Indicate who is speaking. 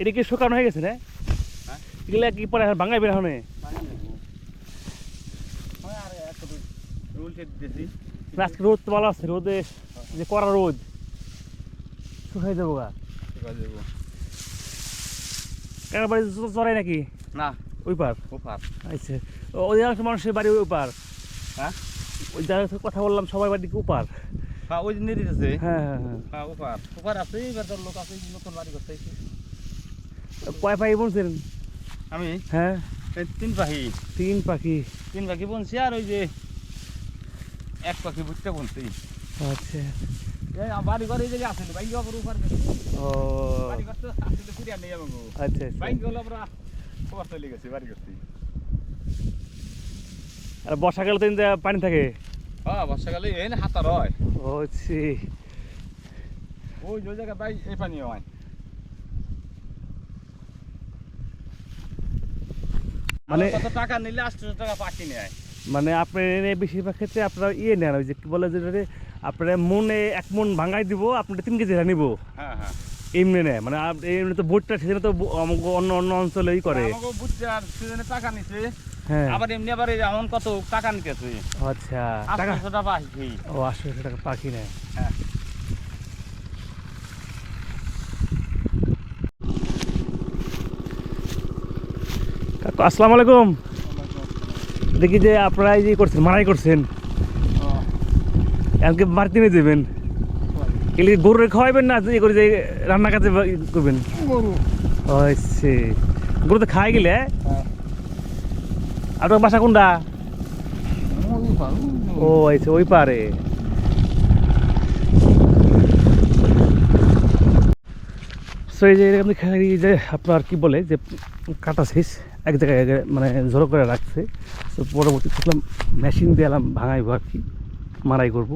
Speaker 1: এটা কি শুকানো হয়ে গেছে না
Speaker 2: হ্যাঁ?
Speaker 1: এগুলা কি পরে ভাঙাই বের হনে? আজকে রোদ তো ভালো আছে রোদে যে কড়া রোদ শুকাই যাব গা। কার বাড়ি চড়াই নাকি?
Speaker 2: না।
Speaker 1: ওই পার?
Speaker 2: ওপার।
Speaker 1: আচ্ছা অধিকাংশ মানুষের বাড়ি ওই পার?
Speaker 2: হ্যাঁ?
Speaker 1: ওই যার কথা বললাম সবাই বাড়ি ওপার?
Speaker 2: হ্যাঁ ওই যে আছে
Speaker 1: হ্যাঁ হ্যাঁ হ্যাঁ।
Speaker 2: হ্যাঁ ওপার। ওপার আছে এবার লোক আছে নতুন বাড়ি করতে।
Speaker 1: কয় পাখি বলছেন?
Speaker 2: আমি?
Speaker 1: হ্যাঁ।
Speaker 2: তিন পাখি।
Speaker 1: তিন পাখি।
Speaker 2: তিন পাখি বলছি আর ওই যে এক পাখি বুঝতে বলছি
Speaker 1: আচ্ছা।
Speaker 2: বাড়ি ঘর উপর
Speaker 1: ও।
Speaker 2: বাড়ি ঘর তো আসলে কুড়িয়া নেই আমাকে
Speaker 1: আচ্ছা আচ্ছা।
Speaker 2: বাইক গেল আমরা খবর চলে গেছে বাড়ি করতে
Speaker 1: আর বর্ষাকালে তো পানি থাকে?
Speaker 2: হ্যাঁ বর্ষাকালে এই হাতার হয়। ওই যে জায়গায় বাই এই পানি হয়।
Speaker 1: মানে
Speaker 2: কত টাকা নিলে আটশো টাকা পাখি নেয়
Speaker 1: মানে আপনার বেশিরভাগ ক্ষেত্রে আপনারা ইয়ে নেন ওই যে কি বলে যে আপনারা মনে এক মন ভাঙাই দিব আপনারা তিন কেজি নিব
Speaker 2: হ্যাঁ হ্যাঁ।
Speaker 1: এমনি নেয় মানে এমনি তো সেখানে তো অন্য অন্য অঞ্চলেই করে।
Speaker 2: আমাকে সিজনে টাকা নিছে।
Speaker 1: হ্যাঁ।
Speaker 2: আবার এমনি আবার এমন কত টাকা নিতেছে।
Speaker 1: আচ্ছা টাকা
Speaker 2: পাখি
Speaker 1: ও আটশো টাকা পাখি নেয়।
Speaker 2: হ্যাঁ।
Speaker 1: আসসালামু আলাইকুম। দেখি যে আপনারা এই যে করছেন মারাই করছেন। এমনকি বাড়তি নিয়ে দেবেন এগুলি গরুরে খাওয়াইবেন না যে করে যে রান্না কাজে করবেন?
Speaker 2: গরু।
Speaker 1: তো খাই গেলে। আপনার বাসা কোনটা? ও আচ্ছা ওই পারে সো এই যে এরকম যায় যে আপনার কি বলে যে কাটা শেষ, এক জায়গায় মানে জড়ো করে রাখছে। তো পরবর্তী দেখলাম মেশিন দিয়ে এলাম ভাঙাইবো আর কি মারাই করব।